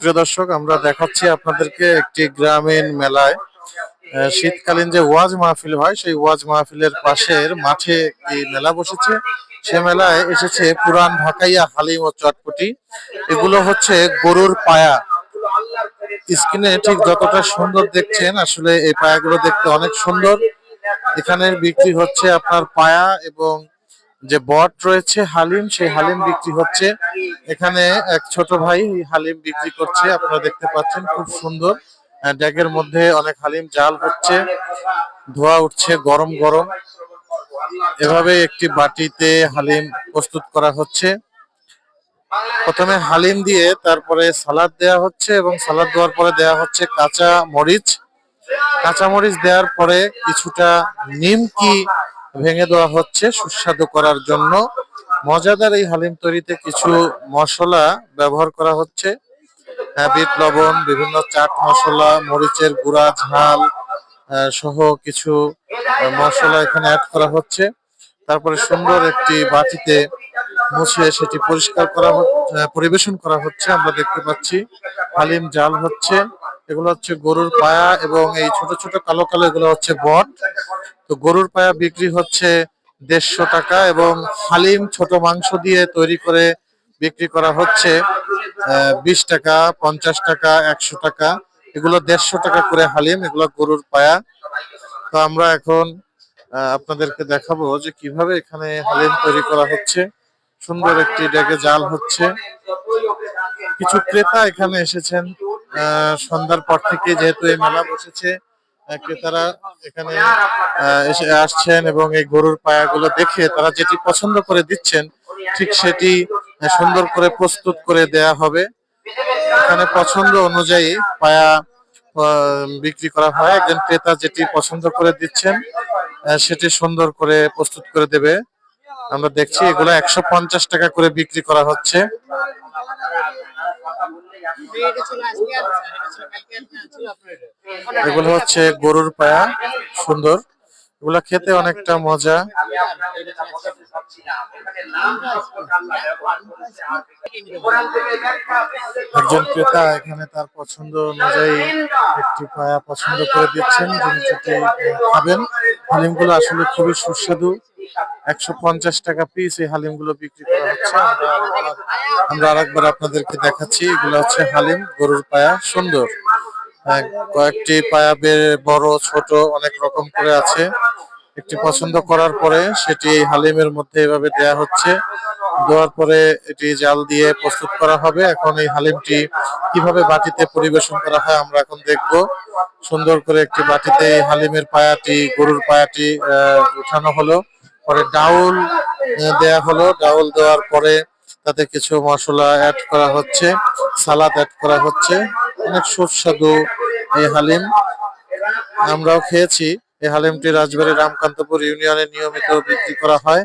প্রিয় দর্শক, আমরা দেখাচ্ছি আপনাদেরকে একটি গ্রামীণ মেলায়। শীতকালীন যে ওয়াজ মাহফিল হয়, সেই ওয়াজ মাহফিলের পাশের মাঠে একটি মেলা বসেছে। সে মেলায় এসেছে পুরান ঢাকাইয়া হালিম ও চটপটি। এগুলো হচ্ছে গরুর পায়া। স্ক্রিনে ঠিক যতটা সুন্দর দেখছেন, আসলে এই পায়াগুলো দেখতে অনেক সুন্দর। এখানে বিক্রি হচ্ছে আপনার পায়া এবং যে বট রয়েছে হালিম, সেই হালিম বিক্রি হচ্ছে। এখানে এক ছোট ভাই হালিম বিক্রি করছে, আপনারা দেখতে পাচ্ছেন, খুব সুন্দর। ড্যাগের মধ্যে অনেক হালিম জাল হচ্ছে, ধোয়া উঠছে গরম গরম। এভাবে একটি বাটিতে হালিম প্রস্তুত করা হচ্ছে। প্রথমে হালিম দিয়ে তারপরে সালাদ দেওয়া হচ্ছে এবং সালাদ দেওয়ার পরে দেওয়া হচ্ছে কাঁচা মরিচ। কাঁচা মরিচ দেওয়ার পরে কিছুটা নিমকি ভেঙে দেওয়া হচ্ছে সুস্বাদু করার জন্য। মজাদার এই হালিম তৈরিতে কিছু মশলা ব্যবহার করা হচ্ছে। আহ, বিট লবণ বিভিন্ন চাট মশলা মরিচের গুঁড়া ঝাল সহ কিছু মশলা এখানে অ্যাড করা হচ্ছে। তারপরে সুন্দর একটি বাটিতে মুছে সেটি পরিষ্কার করা পরিবেশন করা হচ্ছে। আমরা দেখতে পাচ্ছি হালিম জাল হচ্ছে। এগুলো হচ্ছে গরুর পায়া এবং এই ছোট ছোট কালো কালো এগুলো হচ্ছে বট। তো গরুর পায়া বিক্রি হচ্ছে দেড়শো টাকা এবং হালিম ছোট মাংস দিয়ে তৈরি করে বিক্রি করা হচ্ছে বিশ টাকা, পঞ্চাশ টাকা, একশো টাকা। এগুলো দেড়শো টাকা করে হালিম, এগুলো গরুর পায়া। তো আমরা এখন আপনাদেরকে দেখাবো যে কীভাবে এখানে হালিম তৈরি করা হচ্ছে। সুন্দর একটি ডেকে জাল হচ্ছে। কিছু ক্রেতা এখানে এসেছেন। সন্ধ্যার পর থেকে যেহেতু এই মেলা বসেছে ক্রেতারা এখানে এসে আসছেন এবং এই গরুর পায়াগুলো দেখে তারা যেটি পছন্দ করে দিচ্ছেন, ঠিক সেটি সুন্দর করে প্রস্তুত করে দেয়া হবে। এখানে পছন্দ অনুযায়ী পায়া বিক্রি করা হয়। একজন ক্রেতা যেটি পছন্দ করে দিচ্ছেন সেটি সুন্দর করে প্রস্তুত করে দেবে। আমরা দেখছি এগুলো একশো পঞ্চাশ টাকা করে বিক্রি করা হচ্ছে। এগুলো হচ্ছে গরুর পায়া, সুন্দর। এগুলা খেতে অনেকটা মজা। একজন ক্রেতা এখানে তার পছন্দ অনুযায়ী একটি পায়া পছন্দ করে দিচ্ছেন, যিনি খাবেন। হালিমগুলো আসলে খুবই সুস্বাদু। একশো পঞ্চাশ টাকা পিস এই হালিমগুলো বিক্রি করা হচ্ছে। আমরা আরেকবার- আপনাদেরকে দেখাচ্ছি এগুলো হচ্ছে হালিম গরুর পায়া সুন্দর। আহ, কয়েকটি পায়া বড় ছোট অনেক রকম করে আছে। একটি পছন্দ করার পরে সেটি এই হালিমের মধ্যে এভাবে দেয়া হচ্ছে। দেওয়ার পরে এটি জাল দিয়ে প্রস্তুত করা হবে। এখন এই হালিমটি কীভাবে বাটিতে পরিবেশন করা হয় আমরা এখন দেখব। সুন্দর করে একটি বাটিতে এই হালিমের পায়াটি গরুর পায়াটি আহ, উঠানো হলো। পরে ডাউল দেয়া হলো। ডাউল দেওয়ার পরে তাতে কিছু মশলা অ্যাড করা হচ্ছে, সালাদ অ্যাড করা হচ্ছে। অনেক সুস্বাদু এই হালিম। আমরাও খেয়েছি। এই হালিমটি রাজবাড়ী রামকান্তপুর ইউনিয়নে নিয়মিত বিক্রি করা হয়।